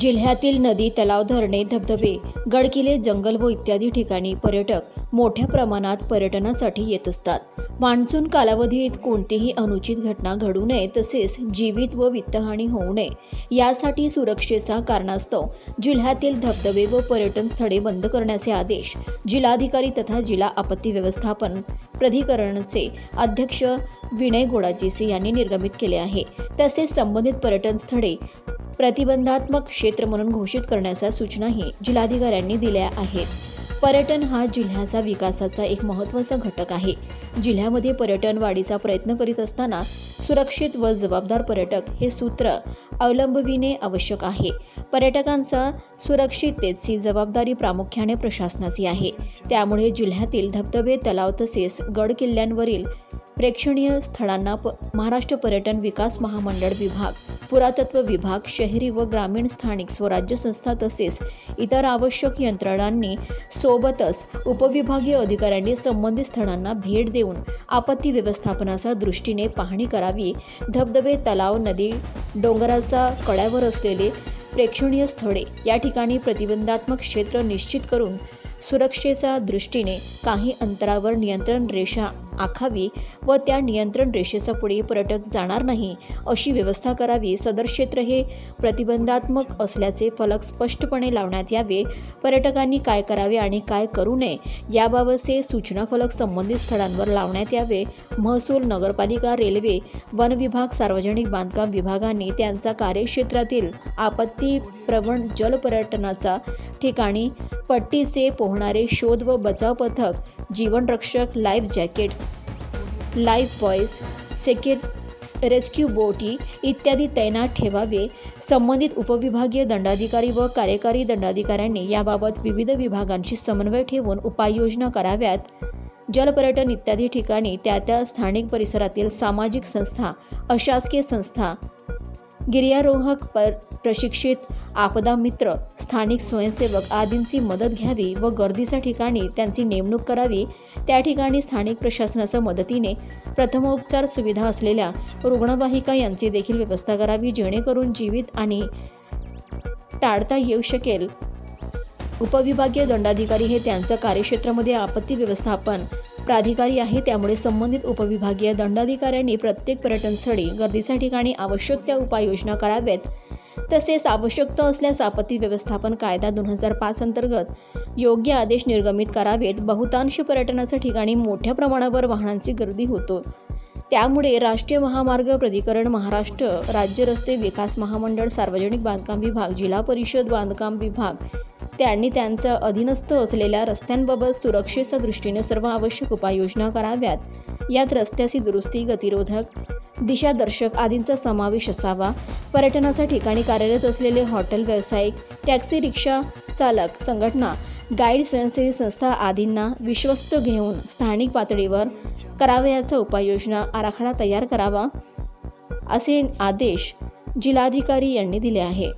जिल्ह्यातील नदी तलाव धरणे धबधबे गडकिल्ले जंगल व इत्यादी ठिकाणी पर्यटक मोठ्या प्रमाणात पर्यटनासाठी येत असतात. मान्सून कालावधीत कोणतीही अनुचित घटना घडू नये तसेच जीवित व वित्तहानी होऊ नये यासाठी सुरक्षेचा कारणास्तव जिल्ह्यातील धबधबे व पर्यटन स्थळे बंद करण्याचे आदेश जिल्हाधिकारी तथा जिल्हा आपत्ती व्यवस्थापन प्राधिकरणचे अध्यक्ष विनय गोडाजीसी यांनी निर्गमित केले आहे. तसेच संबंधित पर्यटन स्थळे प्रतिबंधात्मक क्षेत्र म्हणून घोषित करण्याच्या सूचनाही जिल्हाधिकाऱ्यांनी दिल्या आहेत. पर्यटन हा जिल्ह्याचा विकासाचा एक महत्त्वाचा घटक आहे. जिल्ह्यामध्ये पर्यटन वाढीचा प्रयत्न करीत असताना सुरक्षित व जबाबदार पर्यटक हे सूत्र अवलंबविणे आवश्यक आहे. पर्यटकांचा सुरक्षिततेची जबाबदारी प्रामुख्याने प्रशासनाची आहे. त्यामुळे जिल्ह्यातील धबधबे तलाव तसेच गड किल्ल्यांवरील प्रेक्षणीय स्थळांना प महाराष्ट्र पर्यटन विकास महामंडळ विभाग पुरातत्व विभाग शहरी व ग्रामीण स्थानिक स्वराज्य संस्था तसेच इतर आवश्यक यंत्रणांनी सोबतच उपविभागीय अधिकाऱ्यांनी संबंधित स्थळांना भेट देऊन आपत्ती व्यवस्थापनाच्या दृष्टीने पाहणी करावी. धबधबे तलाव नदी डोंगराचा कड्यावर असलेले प्रेक्षणीय स्थळे या ठिकाणी प्रतिबंधात्मक क्षेत्र निश्चित करून सुरक्षेच्या दृष्टीने काही अंतरावर नियंत्रण रेषा आखावी व त्या नियंत्रण रेषेचा पुढे पर्यटक जाणार नाही अशी व्यवस्था करावी सदर क्षेत्र हे प्रतिबंधात्मक असल्याचे फलक स्पष्टपणे लावण्यात यावे. पर्यटकांनी काय करावे आणि काय करू नये याबाबतचे सूचना फलक संबंधित स्थळांवर लावण्यात यावे. महसूल नगरपालिका रेल्वे वन विभाग सार्वजनिक बांधकाम विभागांनी त्यांचा कार्यक्षेत्रातील आपत्ती प्रवण जलपर्यटनाचा ठिकाणी पट्टीचे पोहणारे शोध व बचाव पथक जीवनरक्षक life jackets lifebuoys secure rescue बोटी इत्यादी तैनात ठेवावे. संबंधित उपविभागीय दंडाधिकारी व कार्यकारी दंडाधिकाऱ्यांनी याबाबत विविध विभागांशी समन्वय ठेवून उपाययोजना कराव्यात. जलपर्यटन इत्यादी ठिकाणी त्या त्या स्थानिक परिसरातील सामाजिक संस्था अशासकीय संस्था गिर्यारोहक पर प्रशिक्षित आपदा मित्र स्थानिक स्वयंसेवक आदींची मदत घ्यावी व गर्दीच्या ठिकाणी त्यांची नेमणूक करावी. त्या ठिकाणी स्थानिक प्रशासनाच्या मदतीने प्रथमोपचार सुविधा असलेल्या रुग्णवाहिका यांची देखील व्यवस्था करावी जेणेकरून जीवित आणि टाळता येऊ शकेल. उपविभागीय दंडाधिकारी हे त्यांच्या कार्यक्षेत्रामध्ये आपत्ती व्यवस्थापन प्राधिकारी आहे त्यामुळे संबंधित उपविभागीय दंडाधिकाऱ्यांनी प्रत्येक पर्यटनस्थळी गर्दीच्या ठिकाणी आवश्यक त्या उपाययोजना कराव्यात. तसेच आवश्यकता असल्यास आपत्ती व्यवस्थापन कायदा दोन हजार पाच अंतर्गत योग्य आदेश निर्गमित करावेत. बहुतांश पर्यटनाच्या ठिकाणी मोठ्या प्रमाणावर वाहनांची गर्दी होतो. त्यामुळे राष्ट्रीय महामार्ग प्राधिकरण महाराष्ट्र राज्य रस्ते विकास महामंडळ सार्वजनिक बांधकाम विभाग जिल्हा परिषद बांधकाम विभाग त्यांनी त्यांचं अधीनस्थ असलेल्या रस्त्यांबाबत सुरक्षेच्या दृष्टीने सर्व आवश्यक उपाययोजना कराव्यात. यात रस्त्याची दुरुस्ती गतिरोधक दिशादर्शक आदींचा समावेश असावा. पर्यटनाच्या ठिकाणी कार्यरत असलेले हॉटेल व्यावसायिक टॅक्सी रिक्षा चालक संघटना गाईड स्वयंसेवी संस्था आदींना विश्वस्त घेऊन स्थानिक पातळीवर करावयाचा उपाययोजना आराखडा तयार करावा असे आदेश जिल्हाधिकारी यांनी दिले आहे.